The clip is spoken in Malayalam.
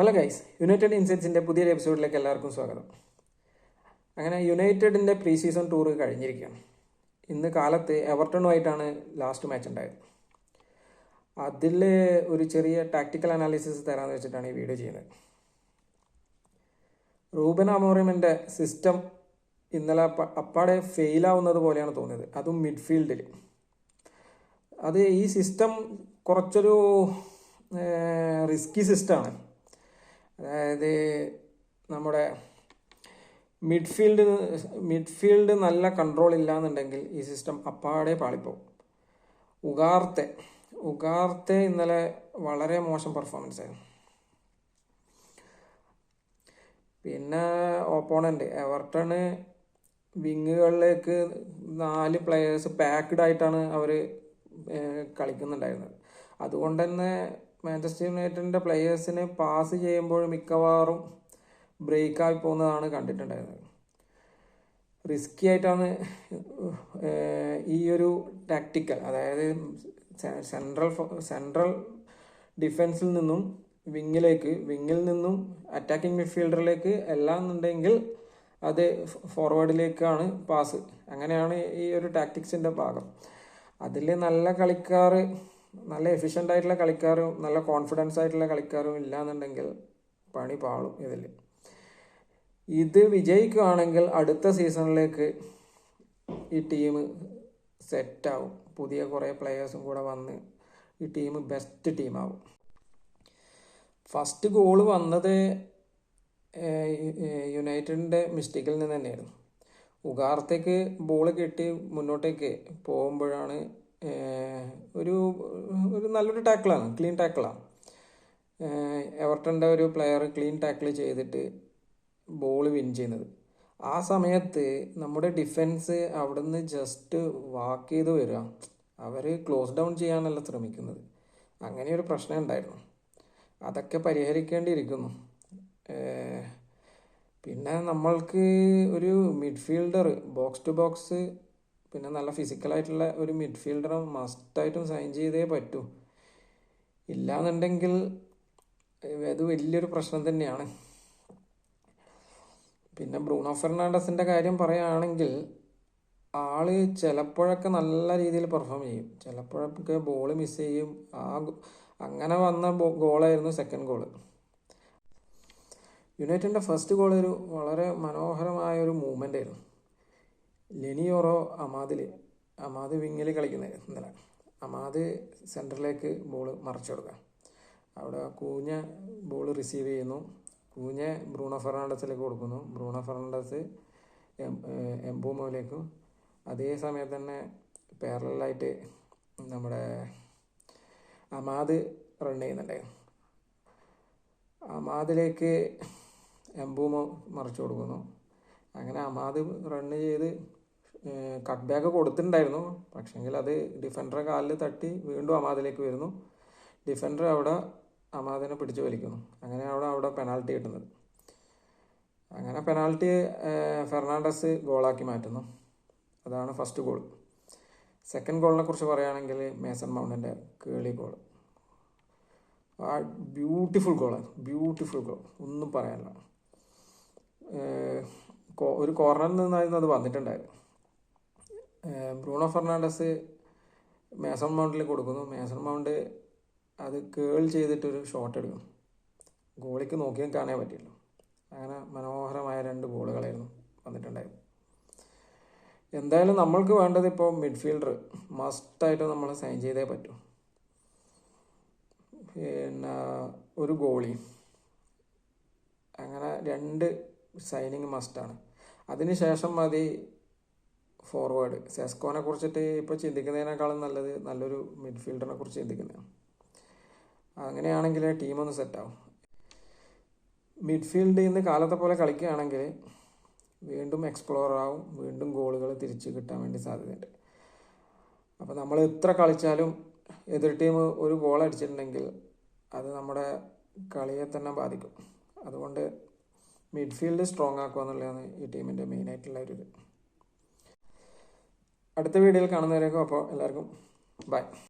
ഹലോ ഗൈസ് യുണൈറ്റഡ് ഇൻസൈറ്റ്സിന്റെ പുതിയൊരു എപ്പിസോഡിലേക്ക് എല്ലാവർക്കും സ്വാഗതം. അങ്ങനെ യുണൈറ്റഡിന്റെ പ്രീ സീസൺ ടൂർ കഴിഞ്ഞിരിക്കുകയാണ്. ഇന്ന് കാലത്ത് എവർട്ടണുമായിട്ടാണ് ലാസ്റ്റ് മാച്ച് ഉണ്ടായത്. അതിൽ ഒരു ചെറിയ ടാക്ടിക്കൽ അനാലിസിസ് തരാമെന്ന് വെച്ചിട്ടാണ് ഈ വീഡിയോ ചെയ്യുന്നത്. റൂബൻ അമോറിമിന്റെ സിസ്റ്റം ഇന്നലെ അപ്പ- അപ്പാടെ ഫെയിലാവുന്നത് പോലെയാണ് തോന്നിയത്. അതും മിഡ്ഫീൽഡിൽ അത് ഈ സിസ്റ്റം കുറച്ചൊരു റിസ്കി സിസ്റ്റമാണ് അതായത് നമ്മുടെ മിഡ്ഫീൽഡ് മിഡ്ഫീൽഡ് നല്ല കൺട്രോൾ ഇല്ലാന്നുണ്ടെങ്കിൽ ഈ സിസ്റ്റം അപ്പാടെ പാളിപ്പോവും. ഉഗാർത്തെ ഉഗാർത്തെ ഇന്നലെ വളരെ മോശം പെർഫോമൻസ് ആയിരുന്നു. പിന്നെ ഓപ്പോണന്റ് എവർട്ടണ് വിങ്ങുകളിലേക്ക് നാല് പ്ലെയേഴ്സ് പാക്ക്ഡ് ആയിട്ടാണ് അവർ കളിക്കുന്നുണ്ടായിരുന്നത്. അതുകൊണ്ട് തന്നെ മാഞ്ചസ്റ്റർ യുണൈറ്റഡിന്റെ പ്ലെയേഴ്സിന് പാസ് ചെയ്യുമ്പോൾ മിക്കവാറും ബ്രേക്കായി പോകുന്നതാണ് കണ്ടിട്ടുണ്ടായിരുന്നത്. റിസ്കി ആയിട്ടാണ് ഈ ഒരു ടാക്ടിക്കൽ അതായത് സെൻട്രൽ സെൻട്രൽ ഡിഫൻസിൽ നിന്നും വിങ്ങിലേക്ക് വിങ്ങിൽ നിന്നും അറ്റാക്കിംഗ് മിഡ്ഫീൽഡറിലേക്ക് എല്ലാം എന്നുണ്ടെങ്കിൽ അത് ഫോർവേഡിലേക്കാണ് പാസ് അങ്ങനെയാണ് ഈ ഒരു ടാക്ടിക്സിന്റെ ഭാഗം. അതിൽ നല്ല കളിക്കാർ നല്ല എഫിഷ്യന്റ് ആയിട്ടുള്ള കളിക്കാരും നല്ല കോൺഫിഡൻസ് ആയിട്ടുള്ള കളിക്കാരും ഇല്ലാന്നുണ്ടെങ്കിൽ പണി പാളും ഇതിൽ ഇത് വിജയിക്കുകയാണെങ്കിൽ അടുത്ത സീസണിലേക്ക് ഈ ടീം സെറ്റാവും പുതിയ കുറേ പ്ലെയേഴ്സും കൂടെ വന്ന് ഈ ടീം ബെസ്റ്റ് ടീമാവും ഫസ്റ്റ് ഗോൾ വന്നത് യുണൈറ്റഡിന്റെ മിസ്റ്റേക്കിൽ നിന്ന് തന്നെയായിരുന്നു. ഉഗാർത്തേക്ക് ബോൾ കിട്ടി മുന്നോട്ടേക്ക് പോകുമ്പോഴാണ് ഒരു ഒരു നല്ലൊരു ടാക്കിളാണ് ക്ലീൻ ടാക്കിളാണ്. എവർട്ടന്റെ ഒരു പ്ലെയർ ക്ലീൻ ടാക്കിൾ ചെയ്തിട്ട് ബോൾ വിൻ ചെയ്യുന്നത്. ആ സമയത്ത് നമ്മുടെ ഡിഫൻസ് അവിടുന്ന് ജസ്റ്റ് വാക്ക് ചെയ്ത് വരിക. അവർ ക്ലോസ് ഡൗൺ ചെയ്യാനല്ല ശ്രമിക്കുന്നത്. അങ്ങനെ ഒരു പ്രശ്നം ഉണ്ടായിരുന്നു. അതൊക്കെ പരിഹരിക്കേണ്ടിയിരിക്കുന്നു. പിന്നെ നമ്മൾക്ക് ഒരു മിഡ്ഫീൽഡർ ബോക്സ് ടു ബോക്സ് പിന്നെ നല്ല ഫിസിക്കലായിട്ടുള്ള ഒരു മിഡ്ഫീൽഡർ മസ്റ്റായിട്ടും സൈൻ ചെയ്തേ പറ്റൂ. ഇല്ലാന്നുണ്ടെങ്കിൽ അത് വലിയൊരു പ്രശ്നം തന്നെയാണ്. പിന്നെ ബ്രൂണോ ഫെർണാണ്ടസിന്റെ കാര്യം പറയുകയാണെങ്കിൽ ആൾ ചിലപ്പോഴൊക്കെ നല്ല രീതിയിൽ പെർഫോം ചെയ്യും. ചിലപ്പോഴൊക്കെ ബോൾ മിസ് ചെയ്യും. ആ അങ്ങനെ വന്ന ഗോളായിരുന്നു സെക്കൻഡ് ഗോൾ യുണൈറ്റഡിന്റെ ഫസ്റ്റ് ഗോൾ ഒരു വളരെ മനോഹരമായ ഒരു മൂവ്മെന്റ് ആയിരുന്നു. ലെനിയോറോ അമാദിൽ അമാദ് വിങ്ങിൽ കളിക്കുന്നത് ഇന്നലെ. അമാദ് സെന്ററിലേക്ക് ബോൾ മറിച്ചു കൊടുക്കുക. അവിടെ കൂഞ്ഞ ബോൾ റിസീവ് ചെയ്യുന്നു. കൂഞ്ഞ ബ്രൂണോ ഫെർണാണ്ടസിലേക്ക് കൊടുക്കുന്നു. ബ്രൂണോ ഫെർണാണ്ടസ് എംബൂമോയിലേക്കും. അതേ സമയത്ത് തന്നെ പാരലായിട്ട് നമ്മുടെ അമാദ് റൺ ചെയ്യുന്നുണ്ട്. അമാദിലേക്ക് എംബൂമോ മറിച്ചു കൊടുക്കുന്നു. അങ്ങനെ അമാദ് റണ്ണ് ചെയ്ത് കട്ട് ബാക്ക് കൊടുത്തിട്ടുണ്ടായിരുന്നു. പക്ഷെങ്കിൽ അത് ഡിഫൻഡറെ കാലിൽ തട്ടി വീണ്ടും അമാദിലേക്ക് വരുന്നു. ഡിഫൻഡർ അവിടെ അമാദിനെ പിടിച്ചു വലിക്കുന്നു. അങ്ങനെ അവിടെ അവിടെ പെനാൽറ്റി കിട്ടുന്നത്. അങ്ങനെ പെനാൽറ്റി ഫെർണാണ്ടസ് ഗോളാക്കി മാറ്റുന്നു. അതാണ് ഫസ്റ്റ് ഗോൾ സെക്കൻഡ് ഗോളിനെ കുറിച്ച് പറയുകയാണെങ്കിൽ മേസൺ മൗണ്ടിന്റെ കേളി ഗോൾ ആ ബ്യൂട്ടിഫുൾ ഗോളാണ് ബ്യൂട്ടിഫുൾ ഗോൾ ഒന്നും പറയാനില്ല. ഒരു കോർണറിൽ നിന്നായിരുന്നു അത് വന്നിട്ടുണ്ടായിരുന്നു ബ്രൂണോ ഫെർണാണ്ടസ് മേസൺ മൗണ്ടിൽ കൊടുക്കുന്നു. മേസൺ മൗണ്ട് അത് കേൾ ചെയ്തിട്ടൊരു ഷോട്ട് എടുക്കുന്നു. ഗോളിക്ക് നോക്കിയും കാണാൻ പറ്റില്ല അങ്ങനെ മനോഹരമായ രണ്ട് ഗോളുകളായിരുന്നു വന്നിട്ടുണ്ടായിരുന്നു എന്തായാലും നമ്മൾക്ക് വേണ്ടത് ഇപ്പോൾ മിഡ്ഫീൽഡർ മസ്റ്റായിട്ട് നമ്മൾ സൈൻ ചെയ്തേ പറ്റൂ. പിന്നെ ഒരു ഗോളി. അങ്ങനെ രണ്ട് സൈനിങ് മസ്റ്റാണ് അതിനുശേഷം മതി ഫോർവേഡ് സെസ്കോനെ കുറിച്ചിട്ട് ഇപ്പോൾ ചിന്തിക്കുന്നതിനേക്കാളും നല്ലത് നല്ലൊരു മിഡ്ഫീൽഡറിനെ കുറിച്ച് ചിന്തിക്കുന്നതാണ് അങ്ങനെയാണെങ്കിൽ ടീമൊന്ന് സെറ്റാവും മിഡ്ഫീൽഡ് ഇന്ന് കാലത്തെ പോലെ കളിക്കുകയാണെങ്കിൽ വീണ്ടും എക്സ്പ്ലോർ ആവും വീണ്ടും ഗോളുകൾ തിരിച്ച് കിട്ടാൻ വേണ്ടി സാധ്യതയുണ്ട്. അപ്പോൾ നമ്മൾ എത്ര കളിച്ചാലും എതിർ ടീം ഒരു ഗോൾ അടിച്ചിട്ടുണ്ടെങ്കിൽ അത് നമ്മുടെ കളിയെ തന്നെ ബാധിക്കും. അതുകൊണ്ട് മിഡ്ഫീൽഡ് സ്ട്രോങ് ആക്കുക എന്നുള്ളതാണ് ഈ ടീമിന്റെ മെയിനായിട്ടുള്ള ഒരു ഇത്. അടുത്ത വീഡിയോയിൽ കാണുന്നവരേക്കും അപ്പോൾ എല്ലാവർക്കും ബൈ.